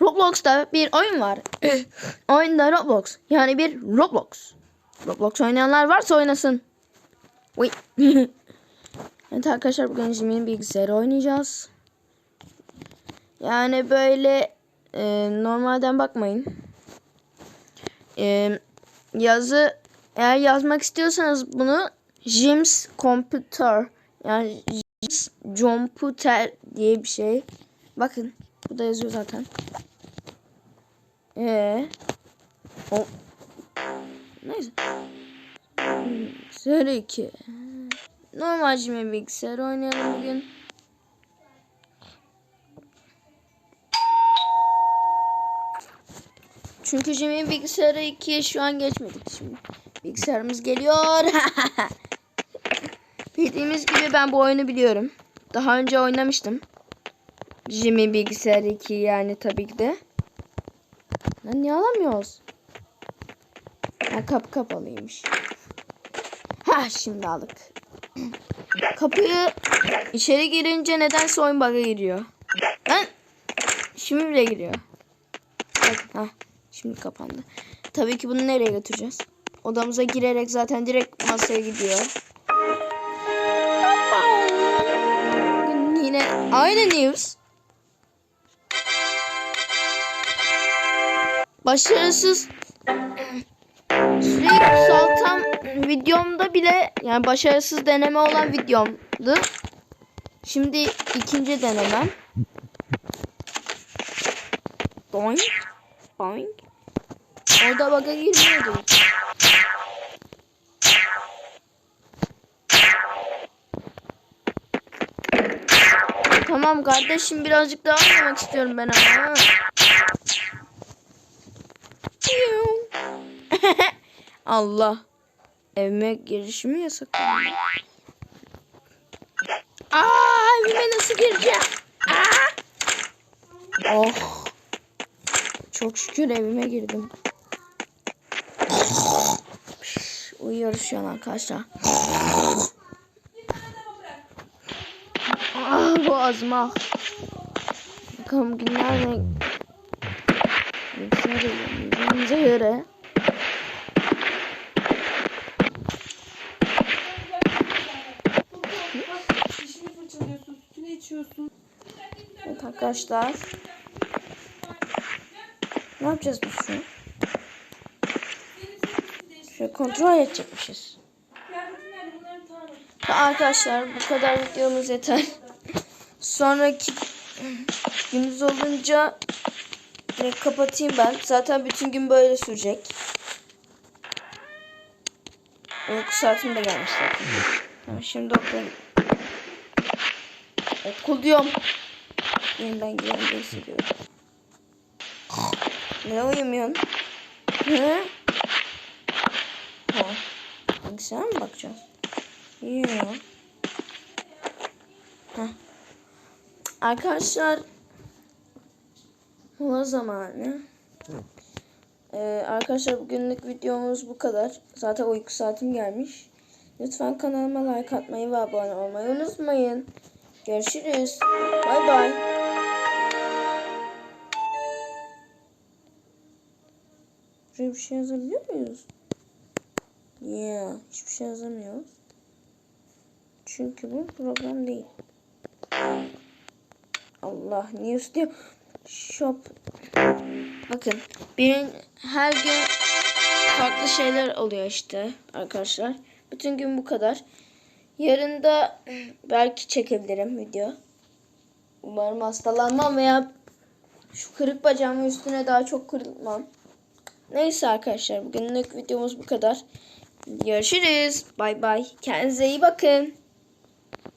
Roblox'ta bir oyun var. Oyunda Roblox. Yani bir Roblox. Roblox oynayanlar varsa oynasın. Uy. evet arkadaşlar bugün Jimmy'nin bilgisayarı oynayacağız. Yani böyle e, normalden bakmayın. E, yazı eğer yazmak istiyorsanız bunu Jim's Computer yani Jim's Computer diye bir şey. Bakın burada yazıyor zaten. Ee, o neyse. Sıra 2. Normal Jimmy bilgisayar oynayalım bugün. Çünkü Jimmy'nin bilgisayarı 2'ye şu an geçmedik şimdi. Bilgisayarımız geliyor. Bildiğimiz gibi ben bu oyunu biliyorum. Daha önce oynamıştım. Jimmy bilgisayarı 2 yani tabii ki de. Lan niye alamıyoruz? Ha kapı kapalıymış. Ha şimdi aldık. Kapıyı içeri girince nedense oyun bug'a giriyor. Lan şimdi bile giriyor. Ha şimdi kapandı. Tabii ki bunu nereye götüreceğiz? Odamıza girerek zaten direkt masaya gidiyor. Yine aynı news. Başarısız süreyi kısaltan videomda bile yani başarısız deneme olan videomdu. Şimdi ikinci denemem. Boing. Boing. Orada bug'a girmiyordu. Tamam kardeşim birazcık daha oynamak istiyorum ben ama. Allah. Evime girişimi yasaklandı. Aa evime nasıl gireceğim? Aa! Oh. Çok şükür evime girdim. Uyuyoruz şu an arkadaşlar. Ah boğazıma. Bakalım günler ne? Yiyeceğimize göre. Evet arkadaşlar. Ne yapacağız biz şu an? Şöyle kontrol edecekmişiz. Arkadaşlar bu kadar videomuz yeter. Sonraki gündüz olunca direkt kapatayım ben. Zaten bütün gün böyle sürecek. Uyku saatim de gelmiş zaten. Tamam, şimdi okul. Okul diyorum. Yeniden güvende hissediyorum. Ne uyumuyorsun? Hı? Ha. Bilgisayara mı bakacağız? Yok. Heh. Arkadaşlar mola zamanı. Ee, arkadaşlar bugünlük videomuz bu kadar. Zaten uyku saatim gelmiş. Lütfen kanalıma like atmayı ve abone olmayı unutmayın. Görüşürüz. Bay bay. Buraya bir şey yazabiliyor muyuz? Yeah, hiçbir şey yazamıyoruz. Çünkü bu program değil. Allah news diyor. Shop. Bakın birin her gün farklı şeyler oluyor işte arkadaşlar. Bütün gün bu kadar. Yarın da belki çekebilirim video. Umarım hastalanmam veya şu kırık bacağımın üstüne daha çok kırılmam. Neyse arkadaşlar bugünlük videomuz bu kadar. Görüşürüz. Bay bay. Kendinize iyi bakın.